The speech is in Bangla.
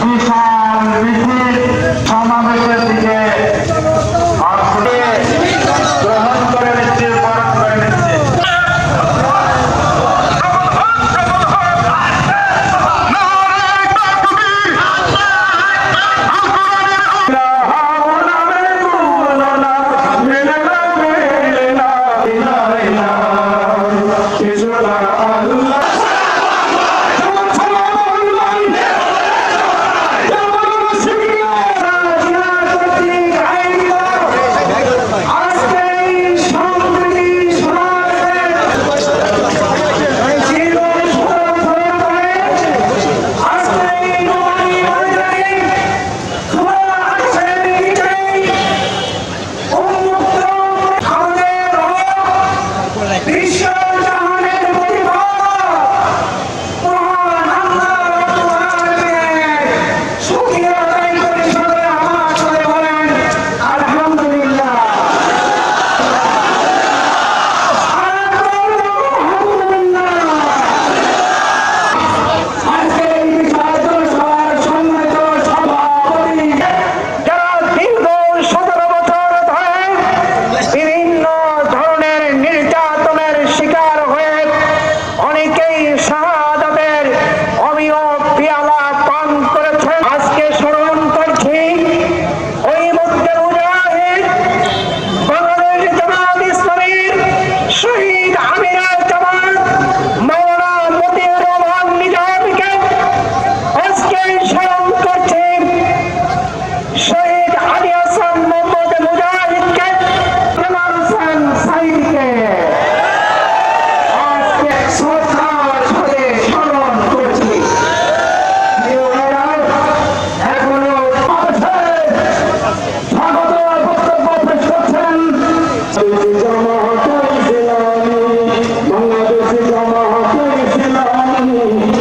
বিশাল মিছিল সমাবেশের দিকে Bishop! கோயிலுக்கு